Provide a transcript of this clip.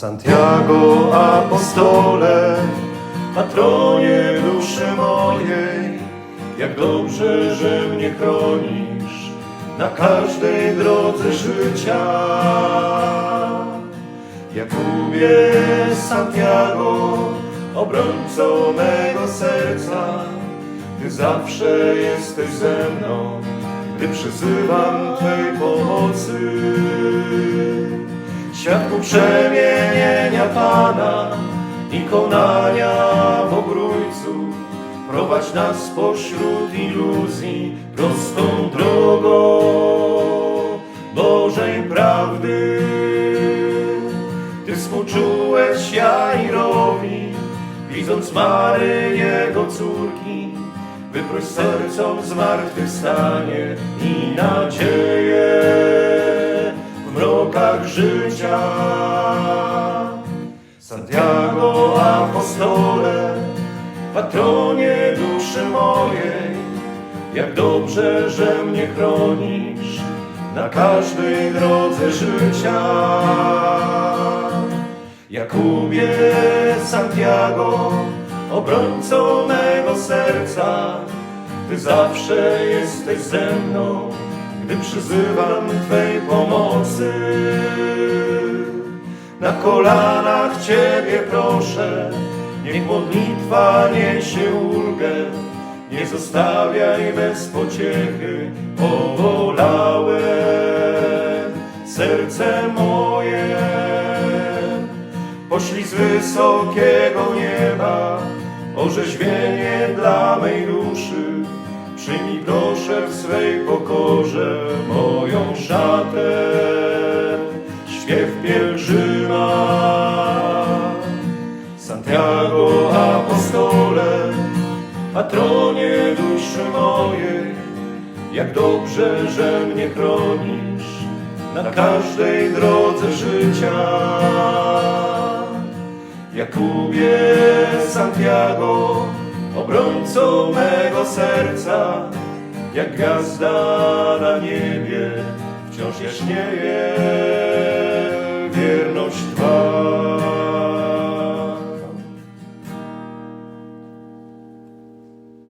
Santiago apostole, patronie duszy mojej, jak dobrze, że mnie chronisz na każdej drodze życia. Jakubie Santiago, obrońco mego serca, Ty zawsze jesteś ze mną, gdy przyzywam Twej pomocy. Świadku przemienienia Pana i konania w obrójcu, prowadź nas pośród iluzji prostą drogą Bożej prawdy. Ty współczułeś Jairowi, widząc Mary jego córki, wyproś sercom zmartwychwstanie i Santiago apostole, patronie duszy mojej, jak dobrze, że mnie chronisz na każdej drodze życia. Jakubie Santiago, obrońco mego serca, Ty zawsze jesteś ze mną, gdy przyzywam Twej pomocy. Na kolanach Ciebie proszę, niech modlitwa niesie ulgę, nie zostawiaj bez pociechy, powolałe serce moje. Poślij z wysokiego nieba orzeźwienie dla mej duszy. Przyjmij proszę w swej pokorze moją szatę, patronie duszy mojej, jak dobrze, że mnie chronisz na każdej drodze życia. Jakubie Santiago, obrońco mego serca, jak gwiazda na niebie wciąż jaśnieje.